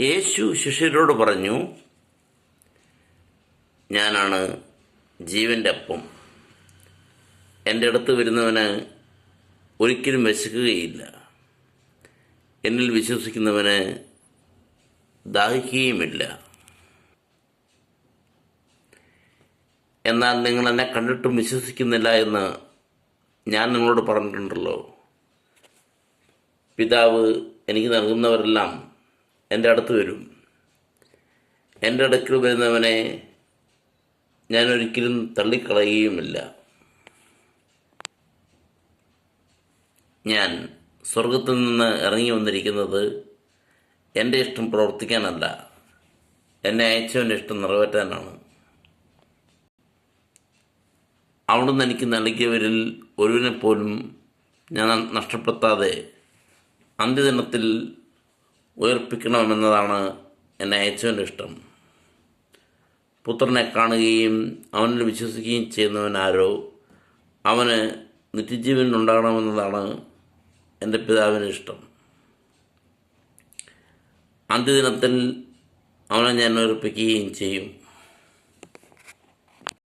യേശു ശിഷ്യരോട് പറഞ്ഞു ഞാനാണ് ജീവന്റെ അപ്പം. എന്റെ അടുത്ത് വരുന്നവന് ഒരിക്കലും വിശക്കുകയില്ല. എന്നിൽ വിശ്വസിക്കുന്നവന് ദാഹിക്കുകയുമില്ല. എന്നാൽ നിങ്ങൾ എന്നെ കണ്ടിട്ടും വിശ്വസിക്കുന്നില്ല എന്ന് ഞാൻ നിങ്ങളോട് പറഞ്ഞിട്ടുണ്ടല്ലോ. പിതാവ് എനിക്ക് നൽകുന്നവരെല്ലാം എന്റെ അടുത്ത് വരും. എന്റെ അടുക്കൽ വരുന്നവനെ ഞാൻ ഒരിക്കലും തള്ളിക്കളയുകയുമില്ല. ഞാൻ സ്വർഗത്തിൽ നിന്ന് ഇറങ്ങി വന്നിരിക്കുന്നത് എന്റെ ഇഷ്ടം പ്രവർത്തിക്കാനല്ല. എന്നെ അയച്ചവന്റെ ഇഷ്ടം നിറവേറ്റാനാണ്. അവിടുന്ന് എനിക്ക് നൽകിയവരിൽ ഒരുവിനെ പോലും ഞാൻ നഷ്ടപ്പെടുത്താതെ അന്ത്യദിനത്തിൽ ഉയർപ്പിക്കണമെന്നതാണ് എന്നെ അയച്ചവന്റെ ഇഷ്ടം. പുത്രനെ കാണുകയും അവനിൽ വിശ്വസിക്കുകയും ചെയ്യുന്നവനാരോ അവന് നിത്യജീവൻ ഉണ്ടാകണമെന്നതാണ് എന്റെ പിതാവിന് ഇഷ്ടം. അന്ത്യദിനത്തിൽ അവനെ ഞാൻ ഉയർപ്പിക്കുകയും ചെയ്യും.